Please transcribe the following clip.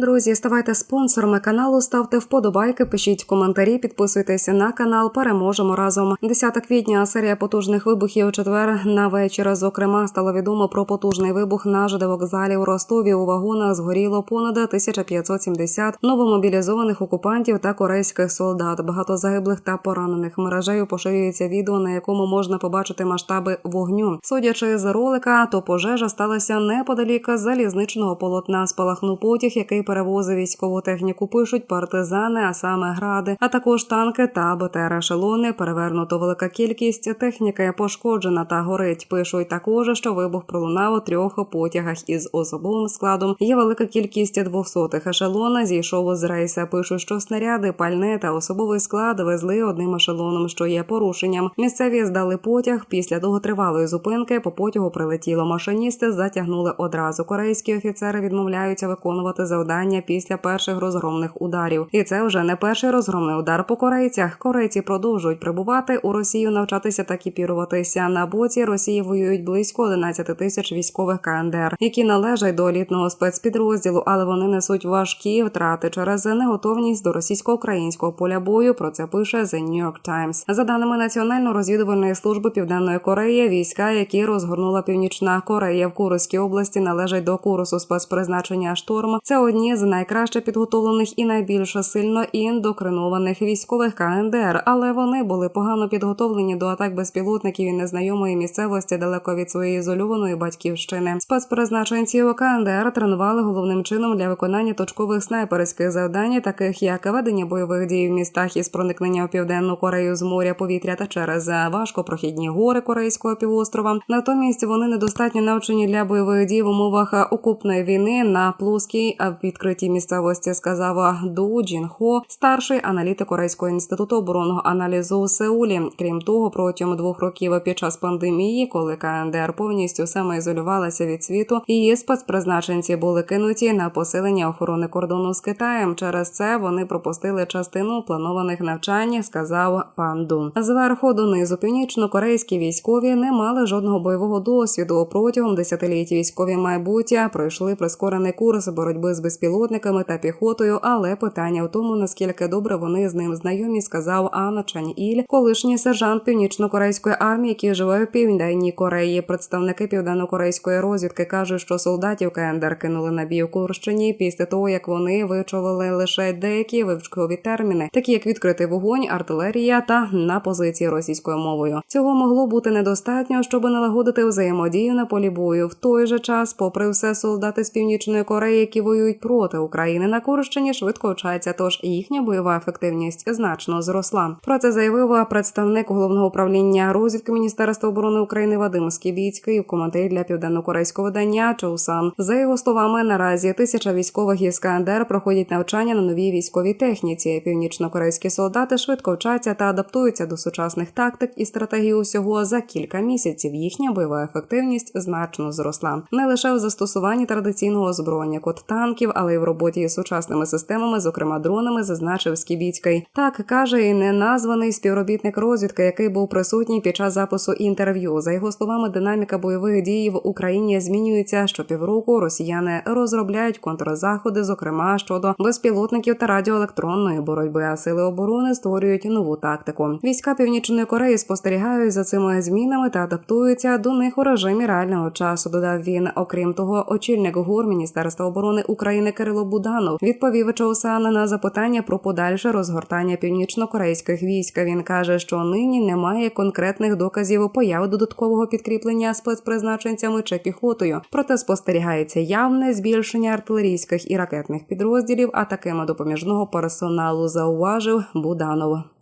Друзі, ставайте спонсорами каналу, ставте вподобайки, пишіть коментарі, підписуйтеся на канал. Переможемо разом. 10 квітня серія потужних вибухів у четвер на вечір. Зокрема, стало відомо про потужний вибух на ЖД вокзалі у Ростові. У вагонах згоріло понад 1570 новомобілізованих окупантів та корейських солдат. Багато загиблих та поранених. Мережею поширюється відео, на якому можна побачити масштаби вогню. Судячи з ролика, то пожежа сталася неподалік залізничного полотна. Спалахнув потяг, який перевозив військову техніку. Пишуть партизани, а саме гради, а також танки та БТР ешелони. Перевернуто велика кількість техніки пошкоджена та горить. Пишуть також, що вибух пролунав у трьох потягах із особовим складом. Є велика кількість двохсотих ешелона. Зійшов з рейса. Пишуть, що снаряди, пальне та особовий склад везли одним ешелоном, що є порушенням. Місцеві здали потяг. Після довготривалої зупинки по потягу прилетіло. Машиністи затягнули одразу. Корейські офіцери відмовляються виконувати завдання після перших розгромних ударів. І це вже не перший розгромний удар по корейцях. Корейці продовжують прибувати у Росію, навчатися та кіпіруватися. На боці Росії воюють близько 11 тисяч військових КНДР, які належать до елітного спецпідрозділу, але вони несуть важкі втрати через неготовність до російсько-українського поля бою. Про це пише The New York Times. За даними Національної розвідувальної служби Південної Кореї, війська, які розгорнула Північна Корея в Курській області, належать до курсу спецпризначення шторм. Це одні з найкраще підготовлених і найбільш сильно індокринованих військових КНДР, але вони були погано підготовлені до атак безпілотників і незнайомої місцевості далеко від своєї ізольованої батьківщини. Спецпризначенці КНДР тренували головним чином для виконання точкових снайперських завдань, таких як ведення бойових дій в містах із проникнення в південну Корею з моря, повітря та через важкопрохідні гори Корейського півострова. Натомість вони недостатньо навчені для бойових дій в умовах окупної війни на плоскій відкритій місцевості. Сказав Ду Джін Хо, старший аналітик Корейського інституту оборонного аналізу у Сеулі. Крім того, протягом двох років під час пандемії, коли КНДР повністю самоізолювалася від світу, її спецпризначенці були кинуті на посилення охорони кордону з Китаєм. Через це вони пропустили частину планованих навчань, сказав пан Дун. Зверху донизу північно-корейські військові не мали жодного бойового досвіду. Протягом десятиліть військові майбуття пройшли прискорений курс боротьби з безпілотниками та піхотою. Але питання в тому, наскільки добре вони з ним знайомі, сказав Анна Чань Іль, колишній сержант північно-корейської армії, який живе в південній Кореї. Представники південно-корейської розвідки кажуть, що солдатів КНДР кинули на бій у Курщині після того, як вони вичували лише деякі вивчкові терміни, такі як відкритий вогонь, артилерія та на позиції російською мовою. Цього могло бути недостатньо, щоб налагодити взаємодію на полі бою. В той же час, попри все, солдати з північної Кореї, які воюють проти України на Курщині, швидко вчаться. Тож їхня бойова ефективність значно зросла. Про це заявив представник головного управління розвідки Міністерства оборони України Вадим Скібіцький в коментарі для південно-корейського видання Чоусан. За його словами, наразі тисяча військових із КНДР проходять навчання на новій військовій техніці. Північно-корейські солдати швидко вчаться та адаптуються до сучасних тактик і стратегій усього за кілька місяців. Їхня бойова ефективність значно зросла не лише в застосуванні традиційного озброєння код танків, але в роботі із сучасними системами, зокрема дронами, зазначив Скібіцький. Так каже і неназваний співробітник розвідки, який був присутній під час запису інтерв'ю. За його словами, динаміка бойових дій в Україні змінюється щопівроку. Росіяни розробляють контрзаходи, зокрема щодо безпілотників та радіоелектронної боротьби. А сили оборони створюють нову тактику. Війська Північної Кореї спостерігають за цими змінами та адаптуються до них у режимі реального часу. Додав він. Окрім того, очільник ГУР Міністерства оборони України Кирило Буданов відповів Чоусана на запитання про подальше розгортання північно-корейських військ. Він каже, що нині немає конкретних доказів появи додаткового підкріплення спецпризначенцями чи піхотою. Проте спостерігається явне збільшення артилерійських і ракетних підрозділів, а такими допоміжного персоналу зауважив Буданов.